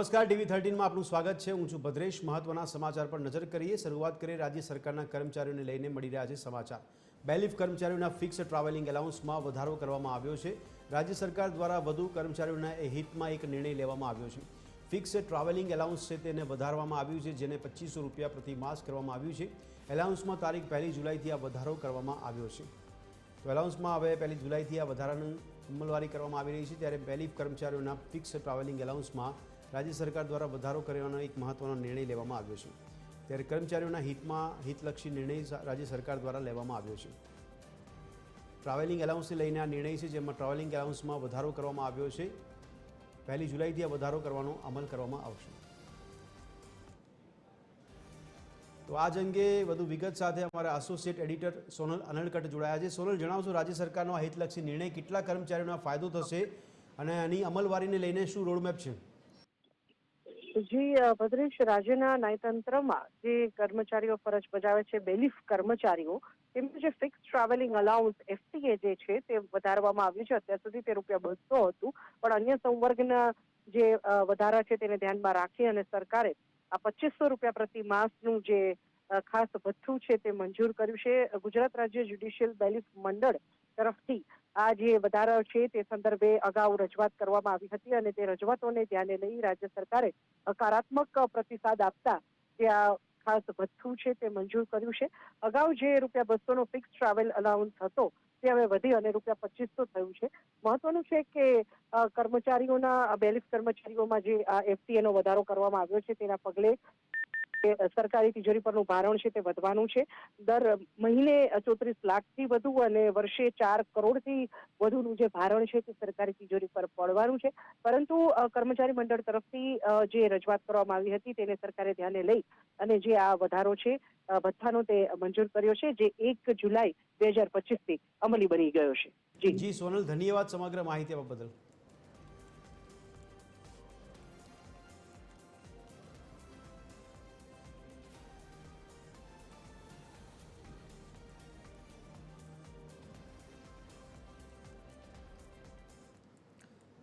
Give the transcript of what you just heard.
નમસ્કાર, ટીવી થર્ટીનમાં આપનું સ્વાગત છે. હું છું ભદ્રેશ. મહત્વના સમાચાર પર નજર કરીએ. શરૂઆત કરીએ રાજ્ય સરકારના કર્મચારીઓને લઈને મળી રહ્યા છે સમાચાર. બેલીફ કર્મચારીઓના ફિક્સ ટ્રાવેલિંગ એલાઉન્સમાં વધારો કરવામાં આવ્યો છે. રાજ્ય સરકાર દ્વારા વધુ કર્મચારીઓના હિતમાં એક નિર્ણય લેવામાં આવ્યો છે. ફિક્સ ટ્રાવેલિંગ એલાઉન્સ છે તેને વધારવામાં આવ્યું છે, જેને પચીસો રૂપિયા પ્રતિ માસ કરવામાં આવ્યું છે. એલાઉન્સમાં તારીખ પહેલી જુલાઈથી આ વધારો કરવામાં આવ્યો છે. તો એલાઉન્સમાં હવે પહેલી જુલાઈથી આ વધારાની અમલવારી કરવામાં આવી રહી છે. ત્યારે બેલીફ કર્મચારીઓના ફિક્સ ટ્રાવેલિંગ એલાઉન્સમાં રાજ્ય સરકાર દ્વારા વધારો કરવાનો એક મહત્વનો નિર્ણય લેવામાં આવ્યો છે. ત્યારે કર્મચારીઓના હિતમાં હિતલક્ષી નિર્ણય રાજ્ય સરકાર દ્વારા લેવામાં આવ્યો છે. ટ્રાવેલિંગ એલાઉન્સને લઈને આ નિર્ણય છે, જેમાં ટ્રાવેલિંગ એલાઉન્સમાં વધારો કરવામાં આવ્યો છે. પહેલી જુલાઈથી આ વધારો કરવાનો અમલ કરવામાં આવશે. તો આ જ અંગે વધુ વિગત સાથે અમારા એસોસિએટ એડિટર સોનલ અનલકટ જોડાયા છે. સોનલ, જણાવશો રાજ્ય સરકારનો હિતલક્ષી નિર્ણય કેટલા કર્મચારીઓનો ફાયદો થશે અને આની અમલવારીને લઈને શું રોડમેપ છે? જી ભદ્રેશ રાજ્યના ન્યાયતંત્રમાં જે કર્મચારીઓ ફરજ બજાવે છે, બેલીફ કર્મચારીઓ, તેમનું જે ફિક્સ ટ્રાવેલિંગ અલાઉન્સ એફટીએ જે છે, તે વધારવામાં આવ્યું છે. અત્યાર સુધી તે રૂપિયા બસો હતું. પણ અન્ય સંવર્ગના જે વધારા છે તેને ધ્યાનમાં રાખી અને સરકારે આ પચીસો રૂપિયા પ્રતિ માસનું જે ખાસ ભથ્થું છે તે મંજૂર કર્યું છે. ગુજરાત રાજ્ય જ્યુડિશિયલ બેલીફ મંડળ તરફથી આ જે વધારા છે તે સંદર્ભે અગાઉ રજૂઆત કરવામાં આવી હતી અને તે રજૂઆતોને ધ્યાને લઈ રાજ્ય સરકારે હકારાત્મક પ્રતિસાદ આપતા જે આ ખાસ ભથ્થું છે તે મંજૂર કર્યું છે. અગાઉ જે રૂપિયા બસોનો ફિક્સ ટ્રાવેલ અલાઉન્સ હતો તે હવે વધી અને રૂપિયા પચીસો થયું છે. મહત્વનું છે કે કર્મચારીઓના, બેલિફ કર્મચારીઓમાં જે આ એફટીએનો વધારો કરવામાં આવ્યો છે તેના પગલે સરકારી તિજોરી પરનું ભારણ છે તે વધવાનું છે. દર મહિને ચોત્રીસ લાખથી વધુ અને વર્ષે ચાર કરોડથી વધુનું જે ભારણ છે તે સરકારી તિજોરી પર પડવાનું છે. પરંતુ કર્મચારી મંડળ તરફથી જે રજૂઆત કરવામાં આવી હતી તેને સરકારે ધ્યાને લઈ અને જે આ વધારો છે ભથ્થાનો તે મંજૂર કર્યો છે, જે એક જુલાઈ બે હજાર પચીસથી અમલી બની ગયો છે. જી. સોનલ, ધન્યવાદ સમગ્ર માહિતી બદલ.